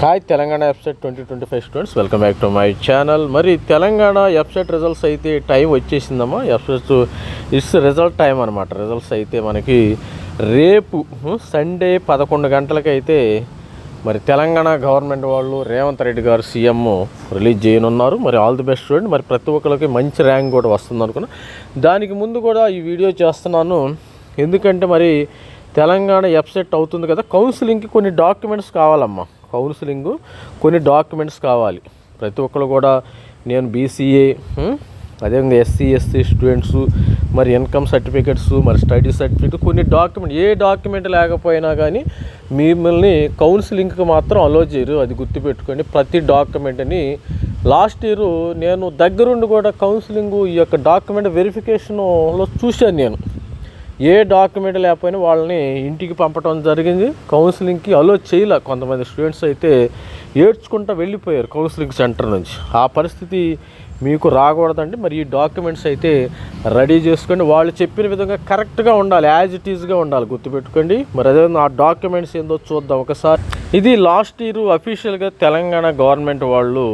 Hi Telangana website twenty twenty five students welcome back to my channel. మరి Telangana website results అయితే time వచ్చేసిందమ్మా. Website it's result time అనమాట results అయితే మనకి రేపు సండే పదకొండు గంటలకైతే మరి తెలంగాణ గవర్నమెంట్ వాళ్ళు రేవంత్ రెడ్డి గారు సీఎం రిలీజ్ చేయనున్నారు. మరి ఆల్ ది బెస్ట్ స్టూడెంట్ మరి ప్రతి ఒక్కరికి మంచి ర్యాంక్ కూడా వస్తుంది అనుకున్నా. దానికి ముందు కూడా ఈ వీడియో చేస్తున్నాను. ఎందుకంటే మరి తెలంగాణ వెబ్సైట్ అవుతుంది కదా. కౌన్సిలింగ్కి కొన్ని డాక్యుమెంట్స్ కావాలమ్మా. కౌన్సిలింగ్ కొన్ని డాక్యుమెంట్స్ కావాలి. ప్రతి ఒక్కరు కూడా నేను బీసీఏ అదేవిధంగా ఎస్సీ ఎస్సీ స్టూడెంట్స్ మరి ఇన్కమ్ సర్టిఫికెట్స్ మరి స్టడీ సర్టిఫికెట్ కొన్ని డాక్యుమెంట్ ఏ డాక్యుమెంట్ లేకపోయినా కానీ మిమ్మల్ని కౌన్సిలింగ్కి మాత్రం అలో చేయరు అది గుర్తుపెట్టుకోండి. ప్రతి డాక్యుమెంట్ని లాస్ట్ ఇయర్ నేను దగ్గరుండి కూడా కౌన్సిలింగ్ ఈ యొక్క డాక్యుమెంట్ వెరిఫికేషన్లో చూశాను నేను. ఏ డాక్యుమెంట్ లేకపోయినా వాళ్ళని ఇంటికి పంపడం జరిగింది. కౌన్సిలింగ్కి అలో చేయలే కొంతమంది స్టూడెంట్స్ అయితే. ఏడ్చుకుంటూ వెళ్ళిపోయారు కౌన్సిలింగ్ సెంటర్ నుంచి. ఆ పరిస్థితి మీకు రాకూడదండి. మరి ఈ డాక్యుమెంట్స్ అయితే రెడీ చేసుకోండి. వాళ్ళు చెప్పిన విధంగా కరెక్ట్గా ఉండాలి యాజ్ ఇట్ ఈజ్గా ఉండాలి. గుర్తుపెట్టుకోండి. మరి అదేవిధంగా ఆ డాక్యుమెంట్స్ ఏందో చూద్దాం ఒకసారి. ఇది లాస్ట్ ఇయర్ అఫీషియల్గా తెలంగాణ గవర్నమెంట్ వాళ్ళు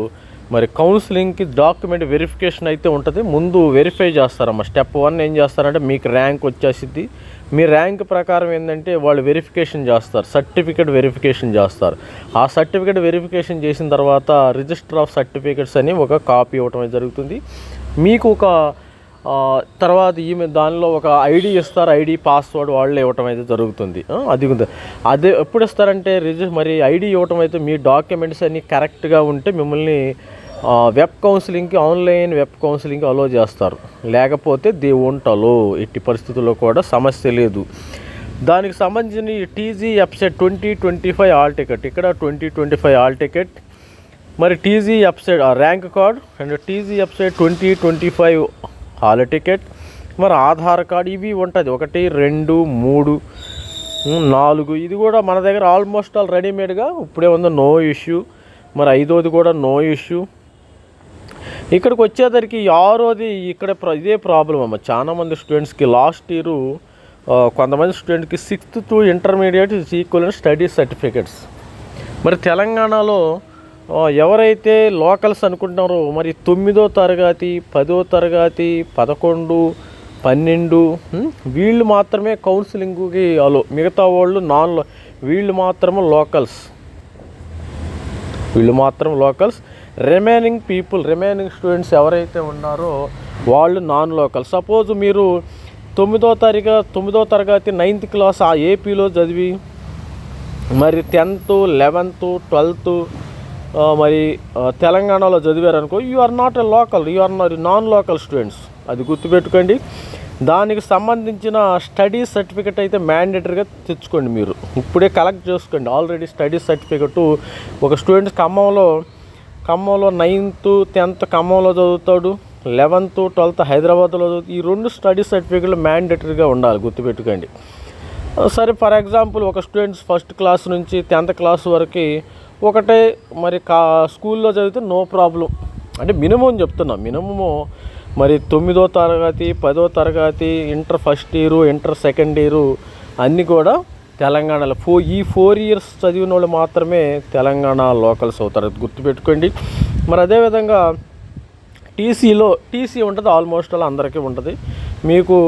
మరి కౌన్సిలింగ్కి డాక్యుమెంట్ వెరిఫికేషన్ అయితే ఉంటుంది. ముందు వెరిఫై చేస్తారమ్మా. స్టెప్ వన్ ఏం చేస్తారంటే మీకు ర్యాంక్ వచ్చేసిద్ది. మీ ర్యాంక్ ప్రకారం ఏంటంటే వాళ్ళు వెరిఫికేషన్ చేస్తారు. సర్టిఫికేట్ వెరిఫికేషన్ చేస్తారు. ఆ సర్టిఫికేట్ వెరిఫికేషన్ చేసిన తర్వాత రిజిస్టర్ ఆఫ్ సర్టిఫికేట్స్ అని ఒక కాపీ ఇవ్వటం జరుగుతుంది. మీకు ఒక తర్వాత ఈమె దానిలో ఒక ఐడి ఇస్తారు ఐడి పాస్వర్డ్ వాళ్ళు ఇవ్వటం అయితే జరుగుతుంది. అది ఉంది. అదే ఎప్పుడు ఇస్తారంటే రిజి మరి ఐడి ఇవ్వటం అయితే మీ డాక్యుమెంట్స్ అన్నీ కరెక్ట్గా ఉంటే మిమ్మల్ని వెబ్ కౌన్సిలింగ్కి ఆన్లైన్ వెబ్ కౌన్సిలింగ్కి అలో చేస్తారు. లేకపోతే దే వోంట్ అలో ఎట్టి పరిస్థితుల్లో కూడా సమస్య లేదు. దానికి సంబంధించిన ఈ TG website twenty twenty five hall ticket ఇక్కడ twenty twenty five hall ticket మరి TG website rank card and TG website twenty twenty five hall ticket. మరి ఆధార్ కార్డ్ ఇవి ఉంటుంది. ఒకటి రెండు మూడు నాలుగు. ఇది కూడా మన దగ్గర ఆల్మోస్ట్ ఆల్ రెడీమేడ్గా ఇప్పుడే ఉంది. నో ఇష్యూ మరి ఐదోది కూడా నో ఇష్యూ ఇక్కడికి వచ్చేసరికి ఆరోది ఇక్కడ ప్ర- ఇదే ప్రాబ్లం అమ్మ. చాలా మంది స్టూడెంట్స్కి లాస్ట్ ఇయర్ కొంతమంది స్టూడెంట్కి sixth to intermediate equal study certificates మరి తెలంగాణలో ఎవరైతే లోకల్స్ అనుకుంటున్నారో మరి తొమ్మిదో తరగతి పదో తరగతి పదకొండు పన్నెండు వీళ్ళు మాత్రమే కౌన్సిలింగ్కి అలో మిగతా వాళ్ళు నాన్ లో- వీళ్ళు మాత్రమే లోకల్స్. వీళ్ళు మాత్రం locals. Remaining people remaining students ఎవరైతే ఉన్నారో వాళ్ళు నాన్ లోకల్ సపోజ్ మీరు తొమ్మిదో తరగ తొమ్మిదో తరగతి నైన్త్ క్లాస్ ఆ ఏపీలో చదివి మరి టెన్త్ లెవెన్త్ ట్వెల్త్ మరి తెలంగాణలో చదివారనుకో you are not a local you are not non local students అది గుర్తుపెట్టుకోండి. దానికి సంబంధించిన స్టడీ సర్టిఫికెట్ అయితే మ్యాండేటరీగా తెచ్చుకోండి మీరు. ఇప్పుడే కలెక్ట్ చేసుకోండి. ఆల్రెడీ స్టడీ సర్టిఫికెట్ ఒక స్టూడెంట్ ఖమ్మంలో ఖమ్మంలో నైన్త్ టెన్త్ ఖమ్మంలో చదువుతాడు. లెవెన్త్ ట్వెల్త్ హైదరాబాద్లో చదువు ఈ రెండు స్టడీ సర్టిఫికెట్లు మ్యాండేటరీగా ఉండాలి గుర్తుపెట్టుకోండి. సరే ఫర్ ఎగ్జాంపుల్ ఒక స్టూడెంట్స్ ఫస్ట్ క్లాస్ నుంచి టెన్త్ క్లాస్ వరకు ఒకటే మరి కా స్కూల్లో చదివితే నో ప్రాబ్లం. అంటే మినిమం చెప్తున్నా మినిమము మరి తొమ్మిదో తరగతి పదో తరగతి inter first year inter second year అన్నీ కూడా తెలంగాణలో. ఫో ఈ ఫోర్ ఇయర్స్ చదివిన వాళ్ళు మాత్రమే తెలంగాణ లోకల్స్ అవుతారు. గుర్తుపెట్టుకోండి. మరి అదేవిధంగా టీసీలో టీసీ ఉంటుంది ఆల్మోస్ట్ అలా అందరికీ ఉంటుంది. మీకు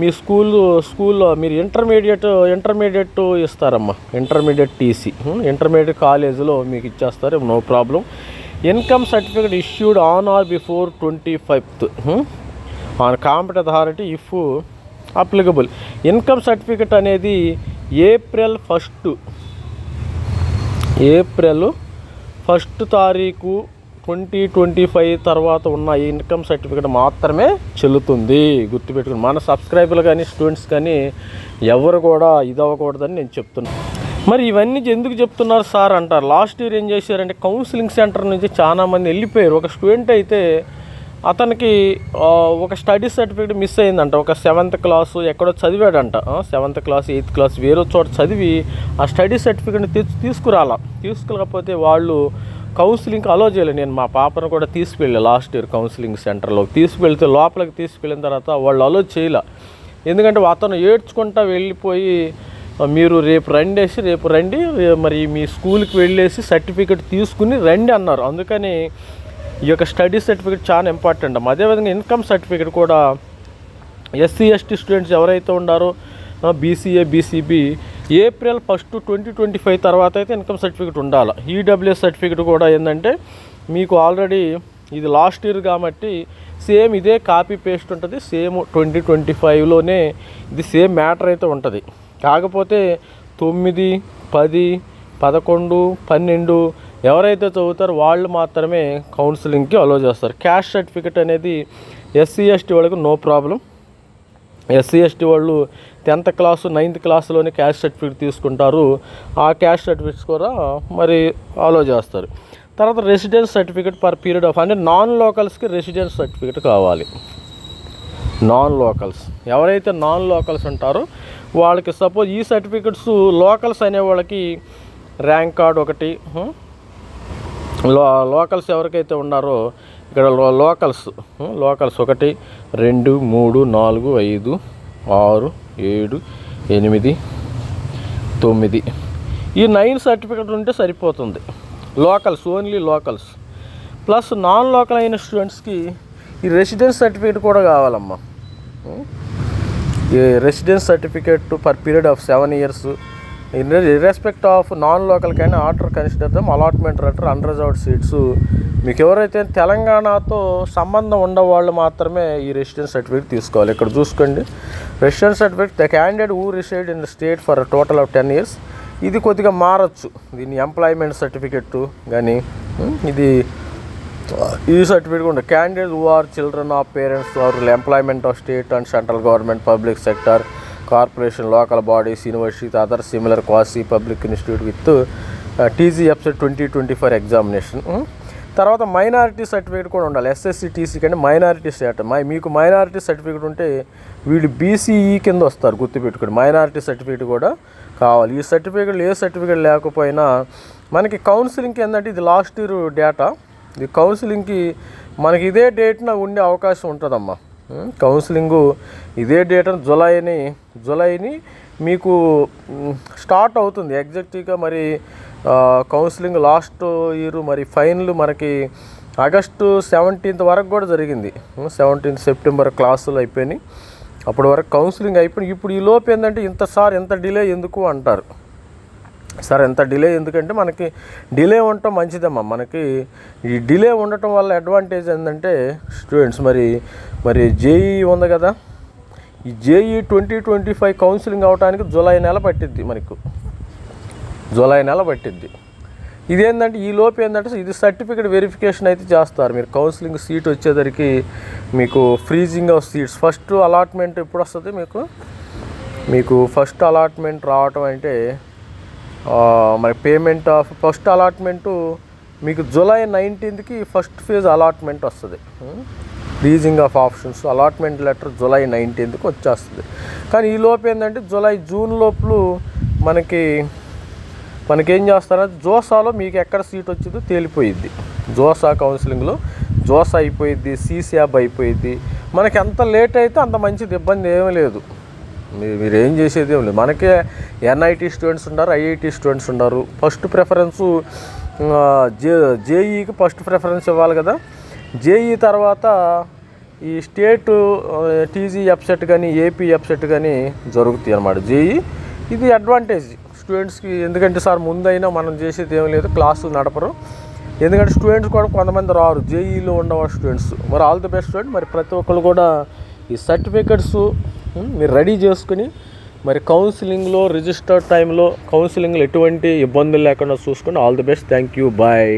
మీ స్కూల్ స్కూల్లో మీరు ఇంటర్మీడియట్ ఇంటర్మీడియట్ ఇస్తారమ్మా. Intermediate TC. ఇంటర్మీడియట్ కాలేజీలో మీకు ఇచ్చేస్తారు no problem. Income certificate issued on or before twenty fifth. On competent authority if applicable. Income certificate అనేది ఏప్రిల్ ఫస్ట్. ఏప్రిల్ ఫస్ట్ తారీఖు ట్వంటీ ట్వంటీ ఫైవ్ తర్వాత ఉన్న ఈ ఇన్కమ్ సర్టిఫికేట్ మాత్రమే చెల్లుతుంది. గుర్తుపెట్టుకుని మన సబ్స్క్రైబర్లు కానీ స్టూడెంట్స్ కానీ ఎవరు కూడా ఇది అవ్వకూడదని నేను చెప్తున్నాను మరి ఇవన్నీ ఎందుకు చెప్తున్నారు సార్ అంటారు. లాస్ట్ ఇయర్ ఏం చేశారంటే కౌన్సిలింగ్ సెంటర్ నుంచి చాలా మంది వెళ్ళిపోయారు. ఒక స్టూడెంట్ అయితే అతనికి ఒక స్టడీ సర్టిఫికేట్ మిస్ అయిందంట. ఒక సెవెంత్ క్లాసు ఎక్కడో చదివాడంట. సెవెంత్ క్లాస్ ఎయిత్ క్లాస్ వేరే చోట చదివి ఆ స్టడీ సర్టిఫికేట్ని తెచ్చి తీసుకురాలా. తీసుకురాకపోతే వాళ్ళు కౌన్సిలింగ్కి అలో చేయలేదు నేను మా పాపను కూడా తీసుకెళ్ళి లాస్ట్ ఇయర్ కౌన్సిలింగ్ సెంటర్లో తీసుకెళ్తే లోపలికి తీసుకెళ్ళిన తర్వాత వాళ్ళు అలో చేయలే. ఎందుకంటే అతను ఏడ్చుకుంటా వెళ్ళిపోయి మీరు రేపు రండి రేపు రండి మరి మీ స్కూల్కి వెళ్ళేసి సర్టిఫికెట్ తీసుకుని రండి అన్నారు. అందుకని ఈ యొక్క స్టడీ సర్టిఫికేట్ చాలా ఇంపార్టెంట్ అమ్మ అదేవిధంగా ఇన్కమ్ సర్టిఫికేట్ కూడా ఎస్సీ ఎస్టీ స్టూడెంట్స్ ఎవరైతే ఉన్నారో BCA BCB April first twenty twenty five తర్వాత అయితే ఇన్కమ్ సర్టిఫికేట్ ఉండాలి. ఈడబ్ల్యూఎస్ సర్టిఫికేట్ కూడా ఏంటంటే మీకు ఆల్రెడీ ఇది లాస్ట్ ఇయర్ కాబట్టి సేమ్ ఇదే కాపీ పేస్ట్ ఉంటుంది సేమ్ ట్వంటీ ట్వంటీ ఫైవ్లోనే ఇది సేమ్ మ్యాటర్ అయితే ఉంటుంది. కాకపోతే తొమ్మిది పది పదకొండు పన్నెండు ఎవరైతే చదువుతారో వాళ్ళు మాత్రమే కౌన్సిలింగ్కి అలో చేస్తారు. క్యాష్ సర్టిఫికేట్ అనేది ఎస్సీ ఎస్టీ వాళ్ళకి నో ప్రాబ్లం ఎస్సీ ఎస్టీ వాళ్ళు టెన్త్ క్లాసు నైన్త్ క్లాస్లోనే క్యాస్ట్ సర్టిఫికేట్ తీసుకుంటారు. ఆ క్యాస్ట్ సర్టిఫికేట్స్ కూడా మరి అలో చేస్తారు. తర్వాత residence certificate per period of అంటే నాన్ లోకల్స్కి రెసిడెన్స్ సర్టిఫికేట్ కావాలి. నాన్ లోకల్స్ ఎవరైతే నాన్ లోకల్స్ ఉంటారో వాళ్ళకి సపోజ్ ఈ సర్టిఫికెట్స్ లోకల్స్ అనే వాళ్ళకి ర్యాంక్ కార్డ్ ఒకటి లో లోకల్స్ ఎవరికైతే ఉన్నారో ఇక్కడ లో లోకల్స్ లోకల్స్ ఒకటి రెండు మూడు నాలుగు ఐదు ఆరు ఏడు ఎనిమిది తొమ్మిది. ఈ నైన్ సర్టిఫికెట్ ఉంటే సరిపోతుంది. Locals only locals plus non local అయిన స్టూడెంట్స్కి ఈ రెసిడెన్స్ సర్టిఫికేట్ కూడా కావాలమ్మా. ఈ residence certificate per period of seven years in irrespective of non local కైనా order consider them allotment letter unreserved seats మీకు ఎవరైతే తెలంగాణతో సంబంధం ఉండవాళ్ళు మాత్రమే ఈ రెసిడెన్స్ సర్టిఫికేట్ తీసుకోవాలి. ఇక్కడ చూసుకోండి. Residence certificate the candidate uh reside in the state for total of ten years ఇది కొద్దిగా మారచ్చు. దీని ఎంప్లాయ్మెంట్ సర్టిఫికెట్ కానీ ఇది ఈ సర్టిఫికేట్ కూడా candidate who are children of parents are employment of state and central government public sector corporation local bodies university other similar quasi public institute with TGFCET twenty twenty four examination. తర్వాత minority certificate కూడా ఉండాలి. SSC TC కంటే minority state. My మీకు minority certificate ఉంటే వీళ్ళు BCE కింద వస్తారు గుర్తుపెట్టుకోండి. మైనారిటీ సర్టిఫికేట్ కూడా కావాలి. ఈ సర్టిఫికేట్ ఏ సర్టిఫికేట్ లేకపోయినా మనకి కౌన్సిలింగ్కి ఏంటంటే ఇది లాస్ట్ ఇయర్ డేటా ఇది కౌన్సిలింగ్కి మనకి ఇదే డేట్న ఉండే అవకాశం ఉంటుందమ్మా. కౌన్సిలింగు ఇదే డేట్ జులైని జులైని మీకు స్టార్ట్ అవుతుంది. ఎగ్జాక్ట్గా మరి కౌన్సిలింగ్ లాస్ట్ ఇయర్ మరి ఫైనల్ మనకి ఆగస్టు సెవెంటీన్త్ వరకు కూడా జరిగింది. సెవెంటీన్త్ సెప్టెంబర్ క్లాసులు అయిపోయినాయి. అప్పటి వరకు కౌన్సిలింగ్ అయిపోయి ఇప్పుడు ఈ లోపు ఏంటంటే ఇంత సార్ ఎంత డిలే ఎందుకు అంటారు? సార్ ఎంత డిలే ఎందుకంటే మనకి డిలే ఉండటం మంచిదమ్మా. మనకి ఈ డిలే ఉండటం వల్ల అడ్వాంటేజ్ ఏంటంటే స్టూడెంట్స్ మరి మరి జేఈ ఉంది కదా. ఈ JEE twenty twenty five counselling అవడానికి జూలై నెల పట్టిద్ది మనకు. జూలై నెల పట్టిద్ది. ఇదేంటంటే ఈ లోపు ఏంటంటే ఇది సర్టిఫికేట్ వెరిఫికేషన్ అయితే చేస్తారు. మీరు కౌన్సిలింగ్ సీట్ వచ్చేసరికి మీకు freezing of seats. First allotment ఎప్పుడు వస్తుంది మీకు? మీకు ఫస్ట్ అలాట్మెంట్ రావటం అంటే మరి పేమెంట్ ఆఫ్ ఫస్ట్ అలాట్మెంటు మీకు జూలై నైన్టీన్త్కి ఫస్ట్ ఫేజ్ అలాట్మెంట్ వస్తుంది. Freezing of options allotment letter July నైన్టీన్త్కి వచ్చేస్తుంది. కానీ ఈ లోపు ఏంటంటే జూలై జూన్ లోపల మనకి మనకేం చేస్తారంటే జోసాలో మీకు ఎక్కడ సీట్ వచ్చిందో తేలిపోయిద్ది. జోసా కౌన్సిలింగ్లో జోసా అయిపోయిద్ది సీసీఆబ్ అయిపోయిద్ది. మనకి ఎంత లేట్ అయితే అంత మంచిది ఇబ్బంది ఏమీ లేదు. మీరు ఏం చేసేది ఏం లేదు. మనకే ఎన్ఐటి స్టూడెంట్స్ ఉన్నారు ఐఐటి స్టూడెంట్స్ ఉన్నారు ఫస్ట్ ప్రిఫరెన్స్ జే జేఈకి ఫస్ట్ ప్రిఫరెన్స్ ఇవ్వాలి కదా. జేఈ తర్వాత ఈ స్టేట్ టీజీ ఎప్సెట్ కానీ ఏపీ ఎప్సెట్ కానీ జరుగుతాయి అన్నమాట. జేఈ ఇది అడ్వాంటేజ్ స్టూడెంట్స్కి. ఎందుకంటే సార్ ముందైనా మనం చేసేది ఏం లేదు క్లాసులు నడపరు. ఎందుకంటే స్టూడెంట్స్ కూడా కొంతమంది రారు జేఈలో ఉండవారు స్టూడెంట్స్. మరి ఆల్ ది బెస్ట్ స్టూడెంట్. మరి ప్రతి ఒక్కరు కూడా ఈ సర్టిఫికెట్స్ మీరు రెడీ చేసుకుని మరి కౌన్సిలింగ్లో రిజిస్టర్ టైంలో కౌన్సిలింగ్లో ఎటువంటి ఇబ్బందులు లేకుండా చూసుకుని all the best. Thank you. Bye.